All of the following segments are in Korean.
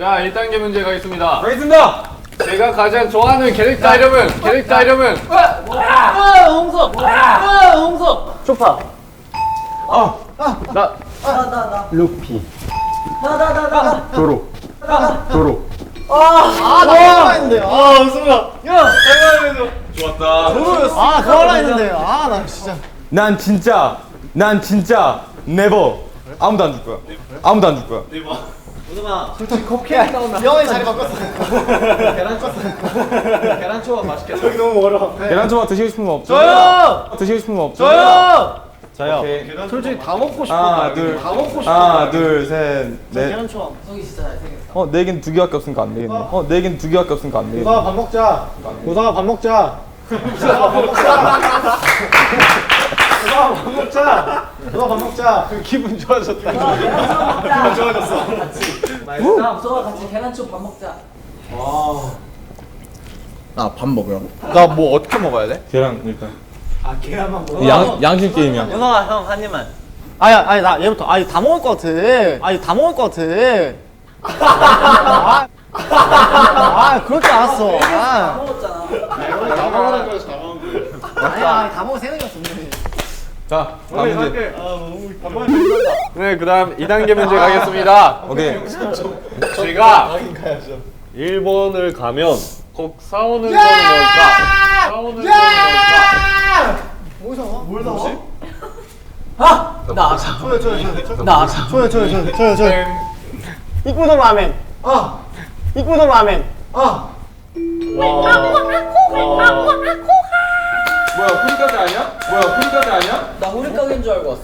자, 1단계 문제 가겠습니다. 가겠습니다. 제가 가장 좋아하는 캐릭터 이름은 캐릭터 이름은? 아 홍석. 아 홍석. 소파. 나. 루피. 나나 나 나 도로. 도로. 아 했는데. 아 웃음나 좋았다. 아 그거 하려 했는데. 아 나 진짜. 난 진짜 난 진짜 네버 아무도 안 줄 거야. 아무도 안 줄 거야. 영원히 자리 바꿨어. 계란 초밥. 드시고 싶은 거 없죠? 저요! 드시고 싶은 거 없죠? 저요! 저요. 솔직히 다 먹고 싶어 하나 둘. 다 먹고 싶어 하나 둘 셋 넷. 계란 초밥. 성이 진짜 잘생겼어 어, 네 개는 두 개밖에 없으니까 안 되겠네. 어, 네 개는 두 개밖에 없으니까 안 되겠네. 고상아 밥 먹자. 고상아 밥 먹자. 고상아 밥 먹자. 고상아 밥 먹자. 고상아 밥 먹자. 기분 좋아졌다. 기분 좋아졌어 나 무서워 같이 계란초 밥 먹자. 나뭐 어떻게 먹어야 돼? 계란 일단. 아 계란만 먹어? 양 양심 게임이야. 윤성아 형한 입만. 아니 아니 나 얘부터. 아니 다 먹을 것 같아. 아니 다 먹을 것 같아. 아, 아줄 알았어. 아. 먹었잖아. 아니야 아니 다 먹을 생각이 없었네 자, 다음 문제. 네, 그다음 2단계 문제 가겠습니다. 오케이. 제가 일본을 가면 꼭 사오는 거는 뭘까? 사오는 거는 뭘까? 나 저요 저요 저요 이꾸도 라멘. 아! 이꾸도 라멘. 아 뭐야, 풀까지 아니야? 뭐야, 풀까지 아니야? 나 가게인 줄 알고 왔어.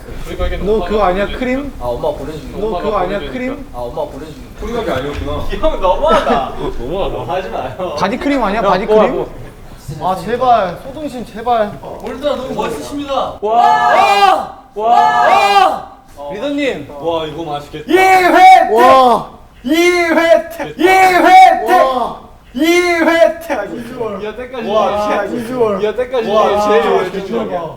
너 그거 아니야 크림? 아 엄마 보내준 거. 너 그거 아니야 크림? 아 엄마 보내준 거. 풀까지 아니었구나. 형 너무하다. 너무하다. 하지 마요. 바디 크림 아니야 바디 크림? 아 제발. 소등신 제발. 오늘따라 너무 멋있으십니다. 와! 와! 리더님. 와, 이거 맛있겠다. 와. 2회 2회 2회 여태까지 와 비주얼 여태까지 와 제일 비주얼 봐야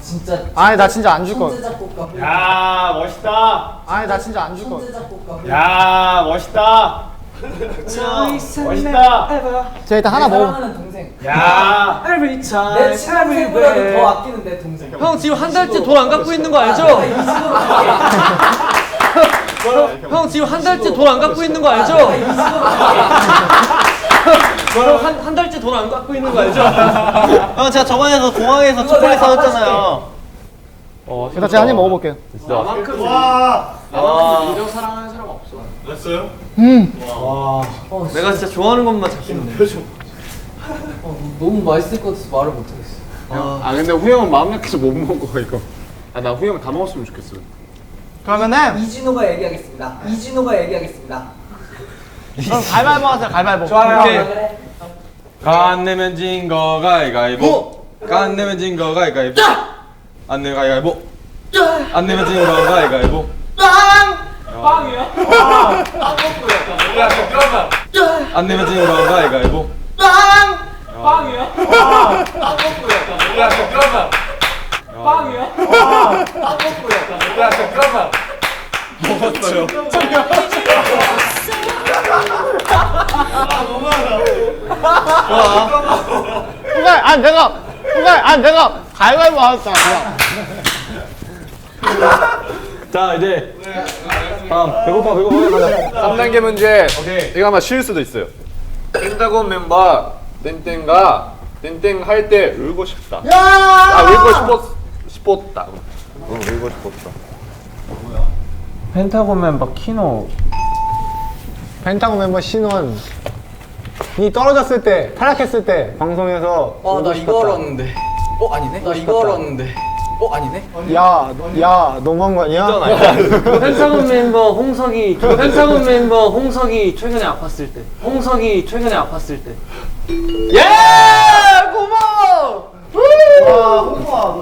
진짜 아니 나 진짜 안 줄 거. 천재 작곡가 야, 멋있다. 아니 나 진짜 안 줄 거. 천재 작곡가 야, 멋있다. 멋있다. 제가 일단 하나 먹어. 사랑하는 동생 야. 내 친동생보다도 더 아끼는 내 동생 형 지금 한 달째 돈안 갚고 있는 거 알죠? 형 지금 한 달째 돈안 갚고 있는 거 알죠? 형 한, 한 달째 돈안 갚고 있는 거 알죠? 형 제가 저번에서 공항에서 초콜릿 사줬잖아요. 일단 제가 한 입 먹어볼게요. 내가 진짜 좋아하는 것만 잡히네. 너무 맛있을 것 같아서 말을 못하겠어. 아, 근데 후영은 마음 약해서 못 먹어 이거. 아, 나 후영 다 먹었으면 좋겠어. 그러면은 이진호가 얘기하겠습니다. 이진호가 얘기하겠습니다. 그럼 갈발보 하자 갈발보. 오케이. 간 내면 진 거 가위가위보. 간 내면 진 거 가위가위보. 안 내면 가위가위보. 안 내면 진 거 가위가위보. 야, 잠깐만. 안 내면 진 거 가위가위보. 야, 잠깐만. 야, 잠깐만. 먹었어요. 후갈 아 내가 후갈 아 내가 갈발보 하자. 자, 이제 다음 배고파 배고파 가자. 3단계 문제. 이거 아마 쉬울 수도 있어요. 펜타곤 멤버 땡땡가 땡땡 할 때 울고 싶다. 아, 울고 싶었 싶었다. 응, 울고 싶었다. 펜타곤 멤버 키노. 펜타곤 멤버 신원. 이 떨어졌을 때 탈락했을 때 방송에서 어나 이거 알았는데 어 아니네? 나 이거 알았는데 어 아니네? 야 야 너무한 거 아니야? 펜타곤 멤버 홍석이 펜타곤 멤버 홍석이 최근에 아팠을 때 홍석이 최근에 아팠을 때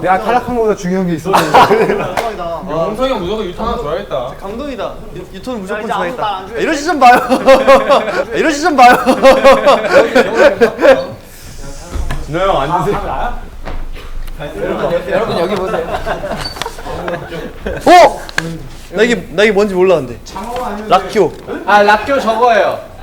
내가 탈락한 것보다 중요한 게 있어. 홍석이 형 무조건 유튜브 좋아했다. 감동이다 유튜브 무조건 좋아했다. 이런 시점 봐요 이런 시점 봐요 진호 형 앉으세요. 여러분 여기 보세요 나 이게 나 이게 뭔지 몰라 근데. 락교. 아 락교 저거예요.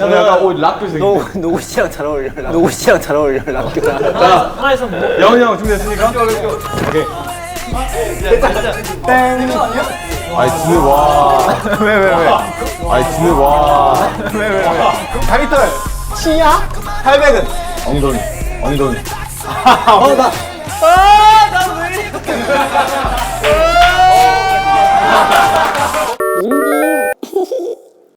야, 약간 오 락교 생. 노 노구 씨랑 잘 어울려. 노구 씨랑 잘 어울려 락교랑. 하나에서 뭐 영훈이 형 준비됐습니까? 오케이. 아이 진우 와. 왜 왜 왜? 아이 진우 와. 왜 왜 왜? 다리털. 치야? 800은. 엉덩이. 엉덩이. 어 나. 인디